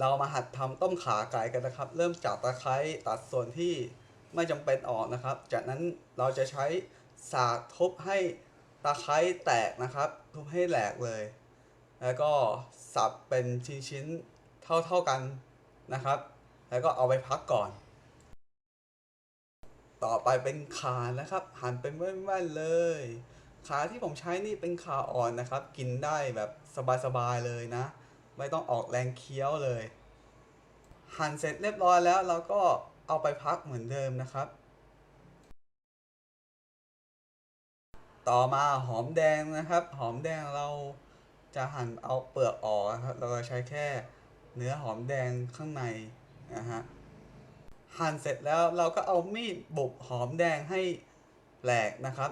เรามาหัดทำต้มขาไก่กันนะครับ เริ่มจากตะไคร้ตัดส่วนที่ไม่จำเป็นออกนะครับ จากนั้นเราจะใช้สากทุบให้ตะไคร้แตกนะครับ ทุบให้แหลกเลย แล้วก็สับเป็นชิ้นๆเท่าๆกันนะครับ แล้วก็เอาไปพักก่อน ต่อไปเป็นขานะครับ หั่นเป็นแว่นๆเลย ขาที่ผมใช้นี่เป็นขาอ่อนนะครับ กินได้แบบสบายๆเลยนะ ไม่ต้องออกแรงเคี้ยวเลย หั่นเสร็จเรียบร้อยแล้วเราก็เอาไปพักเหมือนเดิมนะครับ ต่อมาหอมแดงนะครับ หอมแดงเราจะหั่นเอาเปลือกออกครับ เราใช้แค่เนื้อหอมแดงข้างในนะฮะ หั่นเสร็จแล้วเราก็เอามีดบุบหอมแดงให้แหลกนะครับ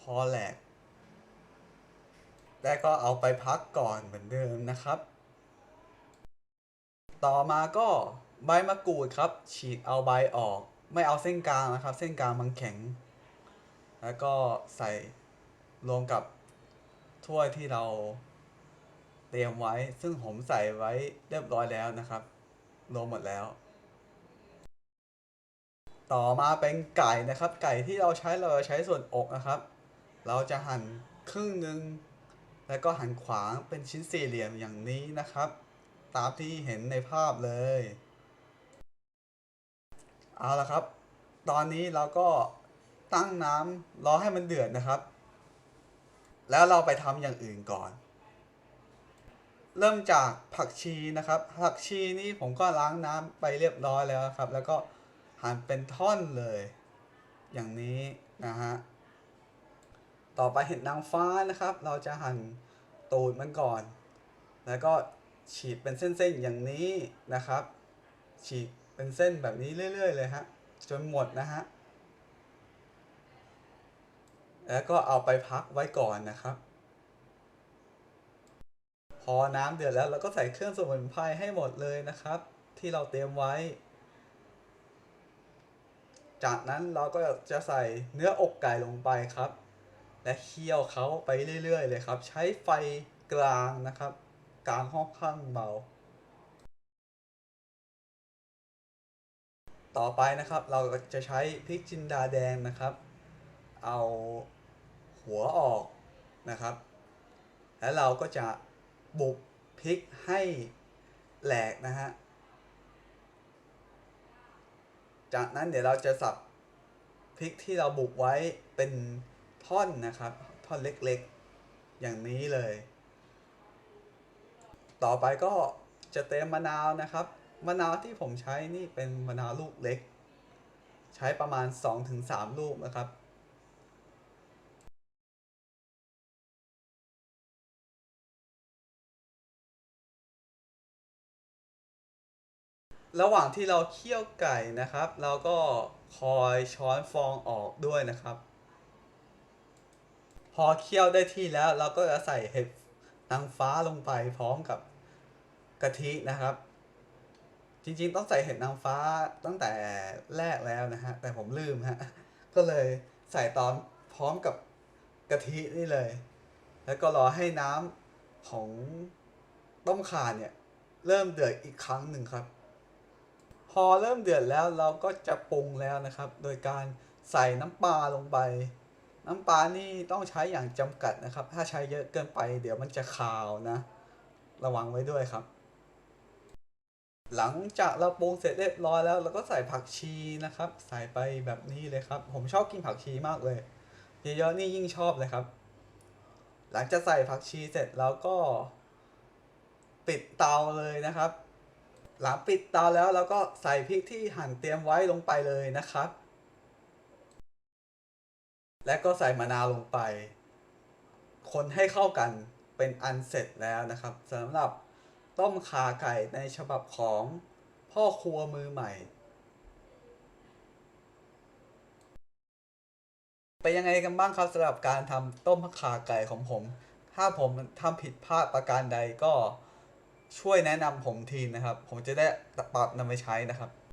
พอแหลก แล้วก็เอาไปพักก่อนเหมือนเดิมนะครับ ต่อมาก็ใบมะกรูดครับ ฉีกเอาใบออก ไม่เอาเส้นกลางนะครับ เส้นกลางมันแข็ง แล้วก็ใส่รวมกับถ้วยที่เราเตรียมไว้ ซึ่งผมใส่ไว้เรียบร้อยแล้วนะครับรวมหมดแล้ว ต่อมาเป็นไก่นะครับ ไก่ที่เราใช้เราจะใช้ส่วนอกนะครับ เราจะหั่นครึ่งหนึ่งแล้วก็หั่นขวางเป็นชิ้นสี่เหลี่ยมอย่างนี้นะครับ ตามที่เห็นในภาพเลย เอาละครับ ตอนนี้เราก็ตั้งน้ำรอให้มันเดือดนะครับ แล้วเราไปทำอย่างอื่นก่อน เริ่มจากผักชีนะครับ ผักชีนี่ผมก็ล้างน้ำไปเรียบร้อยแล้วครับ แล้วก็หั่นเป็นท่อนเลย อย่างนี้นะฮะต่อไปเห็ดนางฟ้านะครับ เราจะหั่นตูดมันก่อน แล้วก็ ฉีดเป็นเส้นๆอย่างนี้นะครับ ฉีกเป็นเส้นแบบนี้เรื่อยๆเลยฮะจนหมดนะฮะแล้วก็เอาไปพักไว้ก่อนนะครับ พอน้ำเดือดแล้วเราก็ใส่เครื่องสมุนไพรให้หมดเลยนะครับ ที่เราเตรียมไว้ จากนั้นเราก็จะใส่เนื้ออกไก่ลงไปครับ และเคี่ยวเขาไปเรื่อยๆเลยครับ ใช้ไฟกลางนะครับ กลางค่อนข้างเบา ต่อไปนะครับเราจะใช้พริกจินดาแดงนะครับ เอาหัวออกนะครับ แล้วเราก็จะบุกพริกให้แหลกนะฮะ จากนั้นเดี๋ยวเราจะสับพริกที่เราบุกไว้เป็นท่อนนะครับ ท่อนเล็กๆ อย่างนี้เลย ต่อไปก็จะเตรียมมะนาวนะครับ มะนาวที่ผมใช้นี่เป็นมะนาวลูกเล็ก ใช้ประมาณ 2-3 ลูกนะครับระหว่างที่เราเคี่ยวไก่นะครับ เราก็คอยช้อนฟองออกด้วยนะครับ พอเคี่ยวได้ที่แล้วเราก็จะใส่เห็ด นางฟ้าลงไปพร้อมกับกะทินะครับ จริงๆต้องใส่เห็ดนางฟ้าตั้งแต่แรกแล้วนะฮะแต่ผมลืมฮะก็เลยใส่ตอนพร้อมกับกะทินี่เลย แล้วก็รอให้น้ำของต้มข่าเนี่ยเริ่มเดือดอีกครั้งหนึ่งครับ พอเริ่มเดือดแล้วเราก็จะปรุงแล้วนะครับ โดยการใส่น้ำปลาลงไป น้ำปลานี่ต้องใช้อย่างจำกัดนะครับ ถ้าใช้เยอะเกินไปเดี๋ยวมันจะคาวนะ ระวังไว้ด้วยครับ หลังจากเราปรุงเสร็จเรียบร้อยแล้วเราก็ใส่ผักชีนะครับ ใส่ไปแบบนี้เลยครับ ผมชอบกินผักชีมากเลย เยอะๆนี่ยิ่งชอบเลยครับ หลังจากใส่ผักชีเสร็จเราก็ ปิดเตาเลยนะครับ หลังปิดเตาแล้วเราก็ใส่พริกที่หั่นเตรียมไว้ลงไปเลยนะครับ และก็ใส่มะนาวลงไป คนให้เข้ากันเป็นอันเสร็จแล้วนะครับสำหรับต้มขาไก่ในฉบับของพ่อครัวมือใหม่เป็นยังไงกันบ้างครับสำหรับการทำต้มขาไก่ของผม ถ้าผมทำผิดพลาดประการใดก็ช่วยแนะนำผมทีนะครับ ผมจะได้ปรับนำไปใช้นะครับ